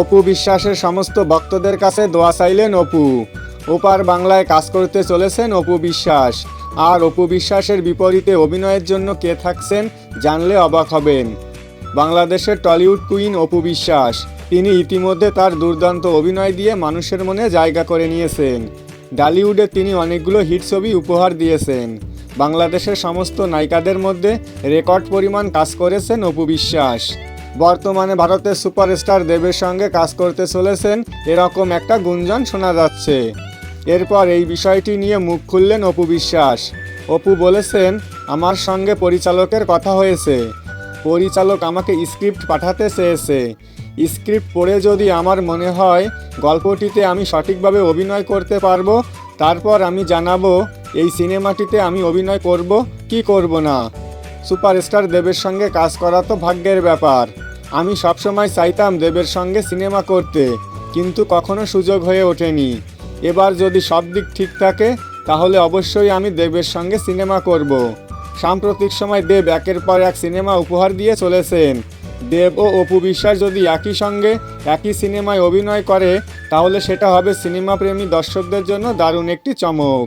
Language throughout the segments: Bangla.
অপু বিশ্বাসের সমস্ত ভক্তদের কাছে দোয়া চাইলেন অপু। ওপার বাংলায় কাজ করতে চলেছেন অপু বিশ্বাস। আর অপু বিশ্বাসের বিপরীতে অভিনয়ের জন্য কে থাকছেন জানলে অবাক হবেন। বাংলাদেশের টলিউড কুইন অপু বিশ্বাস। তিনি ইতিমধ্যে তার দুর্দান্ত অভিনয় দিয়ে মানুষের মনে জায়গা করে নিয়েছেন। ডালিউডে তিনি অনেকগুলো হিট ছবি উপহার দিয়েছেন। বাংলাদেশের সমস্ত নায়িকাদের মধ্যে রেকর্ড পরিমাণ কাজ করেছেন অপু বিশ্বাস। বর্তমানে ভারতের সুপারস্টার দেবের সঙ্গে কাজ করতে চলেছেন এরকম একটা গুঞ্জন শোনা যাচ্ছে। এরপর এই বিষয়টি নিয়ে মুখ খুললেন অপু বিশ্বাস। অপু বলেছেন, আমার সঙ্গে পরিচালকের কথা হয়েছে। পরিচালক আমাকে স্ক্রিপ্ট পাঠাতে চেয়েছে। স্ক্রিপ্ট পড়ে যদি আমার মনে হয় গল্পটিতে আমি সঠিকভাবে অভিনয় করতে পারব, তারপর আমি জানাব, এই সিনেমাটিতে আমি অভিনয় করব, কি করব না? সুপারস্টার দেবের সঙ্গে কাজ করা তো ভাগ্যের ব্যাপার। আমি সবসময় চাইতাম দেবের সঙ্গে সিনেমা করতে, কিন্তু কখনো সুযোগ হয়ে ওঠেনি। এবার যদি সব দিক ঠিক থাকে, তাহলে অবশ্যই আমি দেবের সঙ্গে সিনেমা করব। সাম্প্রতিক সময় দেব একের পর এক সিনেমা উপহার দিয়ে চলেছেন। দেব ও অপু বিশ্বাস যদি একই সঙ্গে, একই সিনেমায় অভিনয় করে, তাহলে সেটা হবে সিনেমা প্রেমী দর্শকদের জন্য দারুণ একটি চমক।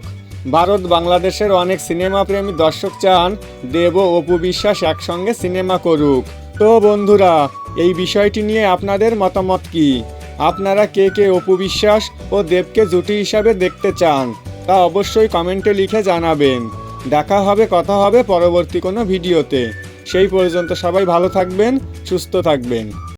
ভারত, বাংলাদেশের অনেক সিনেমা প্রেমী দর্শক চান দেব ও অপু বিশ্বাস একসঙ্গে সিনেমা করুক। তো বন্ধুরা, এই বিষয়টি নিয়ে আপনাদের মতামত কি? আপনারা কে কে অপু বিশ্বাস ও দেবকে জুটি হিসাবে দেখতে চান, তা অবশ্যই কমেন্টে লিখে জানাবেন। দেখা হবে, কথা হবে পরবর্তী কোনো ভিডিওতে। সেই পর্যন্ত সবাই ভালো থাকবেন, সুস্থ থাকবেন।